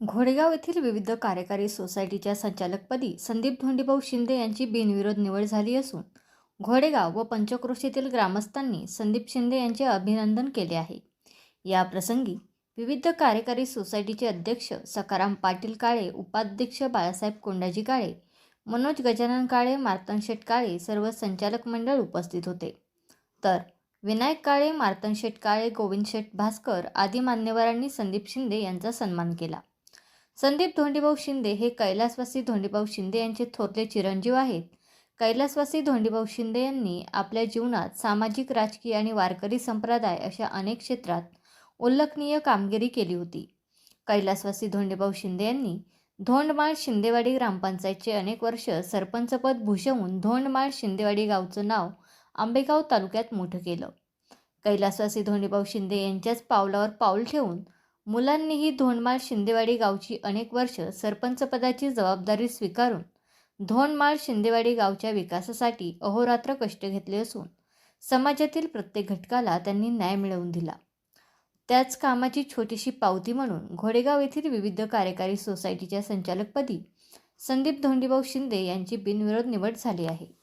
घोडेगाव येथील विविध कार्यकारी सोसायटीच्या संचालकपदी संदीप धोंडीभाऊ शिंदे यांची बिनविरोध निवड झाली असून घोडेगाव व पंचक्रोशीतील ग्रामस्थांनी संदीप शिंदे यांचे अभिनंदन केले आहे. या प्रसंगी विविध कार्यकारी सोसायटीचे अध्यक्ष सकाराम पाटील काळे उपाध्यक्ष बाळासाहेब कोंडाजी काळे मनोज गजानन काळे मार्तन शेट काळे सर्व संचालक मंडळ उपस्थित होते. तर विनायक काळे मार्तन शेट काळे गोविंद शेठ भास्कर आदी मान्यवरांनी संदीप शिंदे यांचा सन्मान केला. संदीप धोंडीभाऊ शिंदे हे कैलासवासी धोंडीभाऊ शिंदे यांचे थोरले चिरंजीव आहेत. कैलासवासी धोंडीभाऊ शिंदे यांनी आपल्या जीवनात सामाजिक राजकीय आणि वारकरी संप्रदाय अशा अनेक क्षेत्रात उल्लेखनीय कामगिरी केली होती. कैलासवासी धोंडीभाऊ शिंदे यांनी धोंडमाळ शिंदेवाडी ग्रामपंचायतचे अनेक वर्ष सरपंचपद भूषवून धोंडमाळ शिंदेवाडी गावचं नाव आंबेगाव तालुक्यात मोठं केलं. कैलासवासी धोंडीभाऊ शिंदे यांच्याच पावलावर पाऊल ठेवून मुलांनीही धोंडमाळ शिंदेवाडी गावची अनेक वर्ष सरपंचपदाची जबाबदारी स्वीकारून धोंडमाळ शिंदेवाडी गावच्या विकासासाठी अहोरात्र कष्ट घेतले असून समाजातील प्रत्येक घटकाला त्यांनी न्याय मिळवून दिला. त्याच कामाची छोटीशी पावती म्हणून घोडेगाव येथील विविध कार्यकारी सोसायटीच्या संचालकपदी संदीप धोंडीभाऊ शिंदे यांची बिनविरोध निवड झाली आहे.